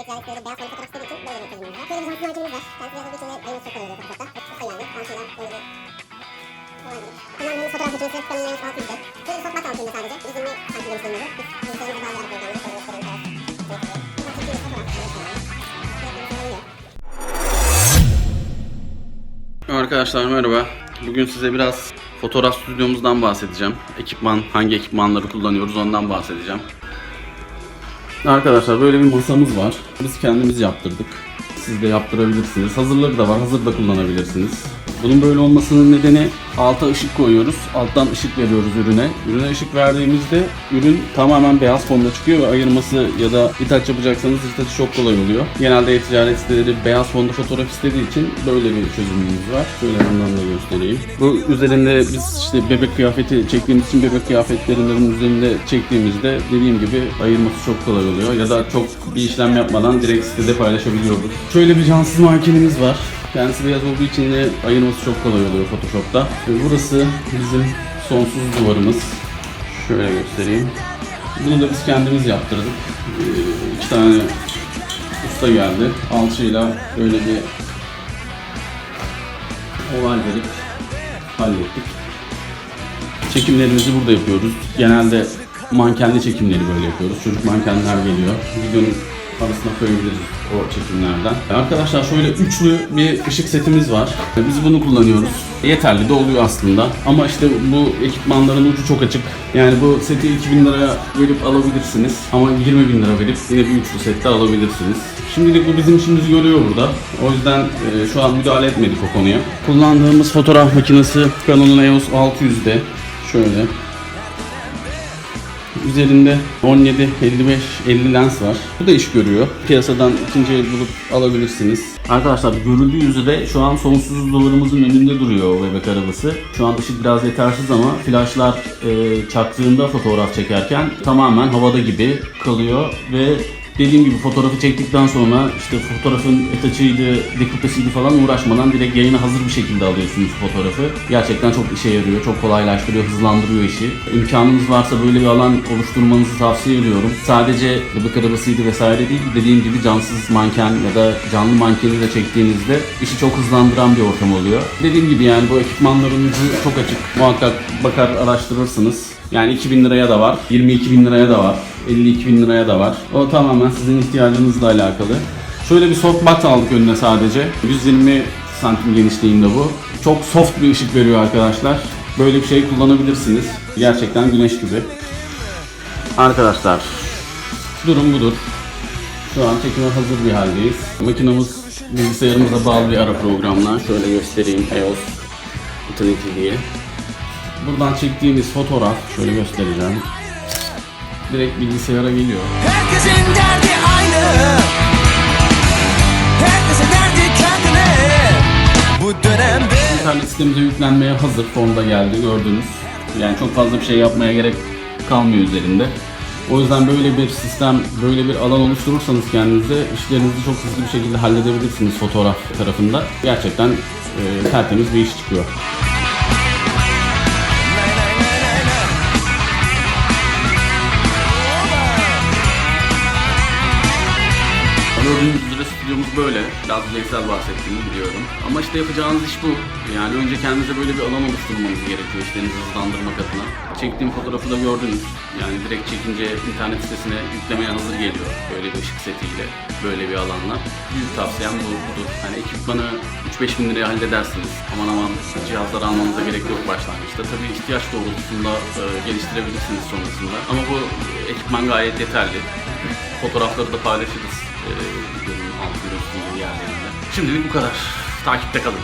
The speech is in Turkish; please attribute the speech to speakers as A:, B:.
A: ve ticaretleri beyaz fonu fotoğraf istediği için böyle bir çözümümüz var. Şöyle bir şanslı malzememiz var. Kendisi beyaz olduğu için de ayırması çok kolay oluyor fotoğrafta. Çok yani. Bazı şeyler böyle bir olabilir. Kullandığımız fotoğraf makinesi kalınlığımız 6 litre. Şöyle bir sohbet altında sadece. 120 santim genişliğinde bu. Biz bilgisayarımıza bağlayarak programımızı şöyle göstereyim biraz. Buradan çektiğimiz fotoğraf.
B: Arkadaşlar merhaba. Bugün size biraz fotoğraf stüdyomuzdan bahsedeceğim. Ekipman, hangi ekipmanları kullanıyoruz ondan bahsedeceğim. Arkadaşlar böyle bir masamız var. Biz kendimiz yaptırdık. Siz de yaptırabilirsiniz. Hazırları da var. Hazır da kullanabilirsiniz. Bunun böyle olmasının nedeni alta ışık koyuyoruz. Alttan ışık veriyoruz ürüne. Ürüne ışık verdiğimizde ürün tamamen beyaz fonda çıkıyor ve ayırması ya da itaç yapacaksanız itaçı çok kolay oluyor. Genelde e-ticaret siteleri beyaz fonda fotoğraf istediği için böyle bir çözümümüz var. Şöyle yandan da göstereyim. Bu üzerinde biz işte bebek kıyafeti çektiğimiz için bebek kıyafetlerinin üzerinde çektiğimizde dediğim gibi ayırması çok kolay oluyor. Ya da çok bir işlem yapmadan direkt sitede paylaşabiliyoruz. Şöyle bir cansız mankenimiz var. Kendisi beyaz olduğu için de ayırması çok kolay oluyor Photoshop'ta. Burası bizim sonsuz duvarımız. Şöyle göstereyim. Bunu da biz kendimiz yaptırdık. Ee, iki tane usta geldi. Alçıyla böyle bir oval verip hallettik. Çekimlerimizi burada yapıyoruz. Genelde mankenli çekimleri böyle yapıyoruz. Çocuk mankenler geliyor. Videonun arasına koyabiliriz o çekimlerden. Arkadaşlar şöyle üçlü bir ışık setimiz var. Biz bunu kullanıyoruz. Yeterli de oluyor aslında. Ama işte bu ekipmanların ucu çok açık. Yani bu seti 2000 liraya verip alabilirsiniz. Ama 20 bin lira verip yine bir üçlü sette alabilirsiniz. Şimdilik bu bizim işimizi görüyor burada. O yüzden e, şu an müdahale etmedik o konuya. Kullandığımız fotoğraf makinesi Canon'un EOS 600'de. Şöyle. Üzerinde 17, 55, 50 lens var. Bu da iş görüyor. Piyasadan ikinci el bulup alabilirsiniz. Arkadaşlar görüldüğü üzere şu an sonsuz duvarımızın önünde duruyor o bebek arabası. Şu an ışık biraz yetersiz ama flaşlar e, çaktığında fotoğraf çekerken tamamen havada gibi kalıyor ve Dediğim gibi fotoğrafı çektikten sonra işte fotoğrafın etaçıydı, dekupesiydi falan uğraşmadan direkt yayına hazır bir şekilde alıyorsunuz fotoğrafı. Gerçekten çok işe yarıyor, çok kolaylaştırıyor, hızlandırıyor işi. İmkanınız varsa böyle bir alan oluşturmanızı tavsiye ediyorum. Sadece bebek arabasıydı vesaire değil, dediğim gibi cansız manken ya da canlı mankeni de çektiğinizde işi çok hızlandıran bir ortam oluyor. Dediğim gibi yani bu ekipmanların ucu çok açık. Muhakkak bakar araştırırsınız. Yani 2000 liraya da var, 22 bin liraya da var, 52 bin liraya da var. O tamamen sizin ihtiyacınızla alakalı. Şöyle bir softbox aldık önüne sadece. 120 santim genişliğinde bu. Çok soft bir ışık veriyor arkadaşlar. Böyle bir şey kullanabilirsiniz. Gerçekten güneş gibi. Arkadaşlar durum budur. Şu an çekime hazır bir haldeyiz. Makinamız bilgisayarımıza bağlı bir ara programla. Şöyle göstereyim EOS Utility diye. Buradan çektiğimiz fotoğraf şöyle göstereceğim. Direkt bilgisayara geliyor.
C: Herkesin derdi aynı Herkesin derdi kendine Bu dönemde
B: İnternet sitemize yüklenmeye hazır formda geldi gördünüz. Yani çok fazla bir şey yapmaya gerek kalmıyor üzerinde. O yüzden böyle bir sistem, böyle bir alan oluşturursanız kendinize işlerinizi çok hızlı bir şekilde halledebilirsiniz fotoğraf tarafında. Gerçekten e, tertemiz bir iş çıkıyor. Stüdyomuz böyle. Biraz bireysel bahsettiğimi biliyorum. Ama işte yapacağınız iş bu. Yani önce kendinize böyle bir alan oluşturmanız gerekiyor işlerinizi hızlandırmak adına. Çektiğim fotoğrafı da gördünüz. Yani direkt çekince internet sitesine yüklemeye hazır geliyor. Böyle bir ışık setiyle, böyle bir alanla. Büyük tavsiyem bu, budur. Hani ekipmanı 3-5 bin liraya halledersiniz. Aman aman cihazları almanıza gerek yok başlangıçta. Tabii ihtiyaç doğrultusunda e, geliştirebilirsiniz sonrasında. Ama bu ekipman gayet yeterli. Fotoğrafları da paylaşırız e. Şimdilik bu kadar. Takipte kalın.